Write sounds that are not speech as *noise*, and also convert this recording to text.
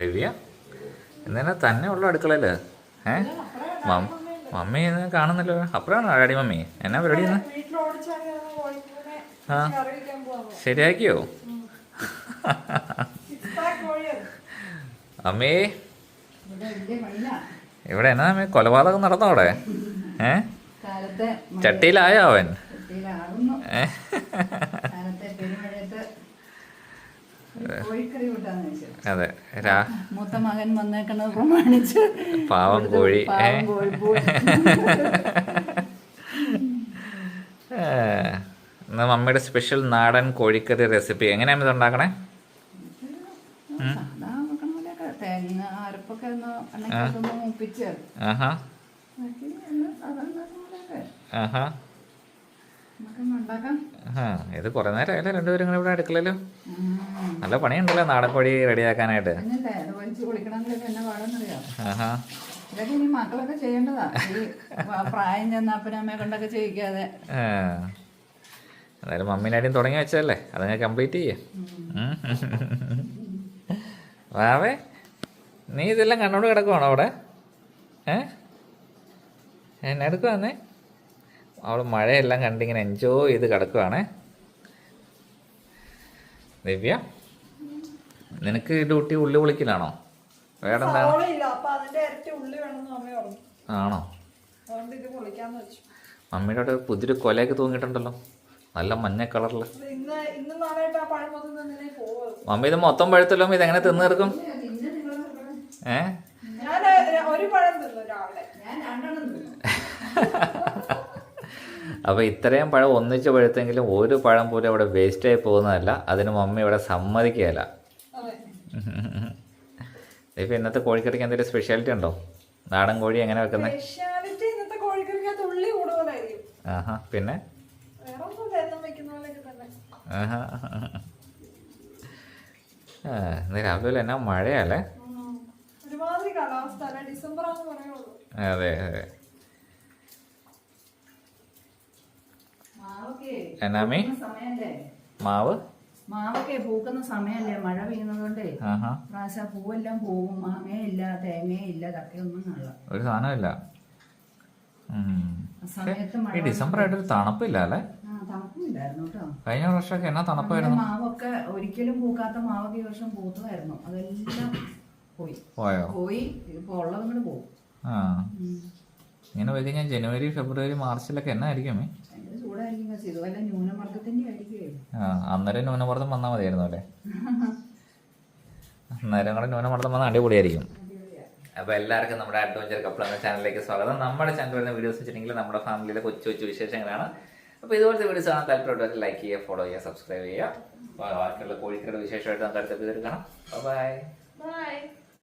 ദിവ്യ? എന്നാ തന്നെ ഉള്ള അടുക്കളയിൽ. ഏ? മമ്മി കാണുന്നല്ലോ. അപ്പഴാണ് ഡാഡി മമ്മി? എന്നാ പരിപാടി ഇന്ന്? ആ ശരിയാക്കിയോ? അമ്മേ. ഇവിടെ എന്നാ അമ്മേ കൊലപാതകം നടന്നോ അവിടെ? ഏ? ചട്ടിയിലായോ അവൻ? ഏ? അതെ മൂത്ത മകൻ വന്നേക്കണത് പ്രമാണിച്ച് പാവം കോഴി. ഏ, മമ്മിയുടെ സ്പെഷ്യൽ നാടൻ കോഴിക്കറി റെസിപ്പി എങ്ങനെയാണ് ഇത് ഉണ്ടാക്കണേ? സാധാ വെക്കണ പോലെയൊക്കെ തേങ്ങ അരപ്പൊക്കെ ഒന്ന് മൂപ്പിച്ച് ആഹാ. ആഹാ. ഉണ്ടാക്കാം. ആ ഇത് കുറേ നേരം ആയല്ലോ രണ്ടുപേരും കൂടെ ഇവിടെ അടുക്കളല്ലോ നല്ല പണിയുണ്ടല്ലോ നാടൻ കോഴി റെഡിയാക്കാനായിട്ട് ആഹാ. ഇതൊക്കെ ഇനി മക്കളൊക്കെ ചെയ്യേണ്ടതാ. ഈ പ- പ്രായം ചെന്ന അപ്പനമ്മയെ കൊണ്ടൊക്കെ ചെയ്യിക്കാതെ. ആ. എന്തായാലും മമ്മീനാദ്യം തുടങ്ങി വെച്ചതല്ലേ? അതങ്ങ് കംപ്ലീറ്റ് ചെയ്യേ. വാവേ നീ ഇതെല്ലാം കണ്ണോട് കിടക്കുവാണോ അവിടെ? ഏ? എന്നെ എടുക്കുവാന്നേ അവൾ മഴയെല്ലാം കണ്ടിങ്ങനെ എൻജോയ് ചെയ്ത് കിടക്കുവാണേ. ദിവ്യ നിനക്ക് ഡ്യൂട്ടി ഉള്ളി പൊളിക്കലാണോ? വേറെ ആണോ? മമ്മിയുടെ അവിടെ പുതിയൊരു കൊലയൊക്കെ തൂങ്ങിയിട്ടുണ്ടല്ലോ. നല്ല മഞ്ഞ കളറിൽ മമ്മി ഇത് മൊത്തം പഴുത്തല്ലോ? ഇത് എങ്ങനെ തിന്നു തീർക്കും? ഏ, ഒരു പഴം തിന്നു രാവിലെ. ഞാൻ രണ്ടെണ്ണം തിന്നു. *laughs* അപ്പൊ ഇത്രയും പഴം ഒന്നിച്ച് പഴുത്തെങ്കിലും ഒരു പഴം പോലും അവിടെ വേസ്റ്റായി പോകുന്നതല്ല. അതിന് മമ്മി ഇവിടെ സമ്മതിക്കുകയല്ല. ഇപ്പം ഇന്നത്തെ കോഴിക്കറിക്ക് എന്തെങ്കിലും സ്പെഷ്യാലിറ്റി ഉണ്ടോ? നാടൻ കോഴി എങ്ങനെ വെക്കുന്നത് ആഹാ പിന്നെ? ഇന്ന് രാവിലെ എന്നാ മഴയല്ലേ? അതെ അതെ മാവൊക്കെ എന്നാമി? മാവ്? മാവൊക്കെ പൂക്കുന്ന സമയല്ലേ? മഴ പെയ്യുന്നതുകൊണ്ടേ. പ്രാവശ്യം പൂവെല്ലാം പോകും. മാമയില്ല തേങ്ങയില്ല ചക്കയൊന്നും ഒരു സാധനമില്ല. ഈ ഡിസംബർ ആയിട്ടൊരു തണുപ്പില്ല അല്ലേ കഴിഞ്ഞ വർഷമൊക്കെ എന്നാ തണുപ്പായിരുന്നു? മാവൊക്കെ ഒരിക്കലും പൂക്കാത്ത മാവൊക്കെ ഈ വർഷം പൂത്തതായിരുന്നു അതെല്ലാം പോയി. പോയോ? പോയി. ഇപ്പൊ ഉള്ളതും കൂടെ പോകും ആ ഇങ്ങനെ പോയി കഴിഞ്ഞാൽ ജനുവരി ഫെബ്രുവരി മാർച്ചിലൊക്കെ എന്നായിരിക്കും? ന്യൂനമർദ്ദത്തിന്റെ ആ അന്നേരം ന്യൂനമർദ്ദം വന്നാൽ മതിയായിരുന്നു അല്ലേ? അന്നേരം കൂടെ ന്യൂനമർദ്ദം വന്നാൽ അടിപൊളിയായിരിക്കും. അപ്പോൾ എല്ലാവർക്കും നമ്മുടെ അഡ്വഞ്ചർ കപ്പിൾ എന്ന ചാനലിലേക്ക് സ്വാഗതം. നമ്മുടെ ചാനൽ വരുന്ന വീഡിയോസ് വെച്ചിട്ടുണ്ടെങ്കിൽ നമ്മുടെ ഫാമിലിയിലെ കൊച്ചു കൊച്ചു വിശേഷങ്ങളാണ്. അപ്പോൾ ഇതുപോലത്തെ വീഡിയോസ് ആണ് താല്പര്യമുള്ളവർ ലൈക്ക് ചെയ്യുക ഫോളോ ചെയ്യുക സബ്സ്ക്രൈബ് ചെയ്യുക. അപ്പോൾ ബാക്കിയുള്ള കോഴിക്കോട് വിശേഷമായിട്ട് നമുക്ക് അടുത്ത വീഡിയോ കാണാം. Bye bye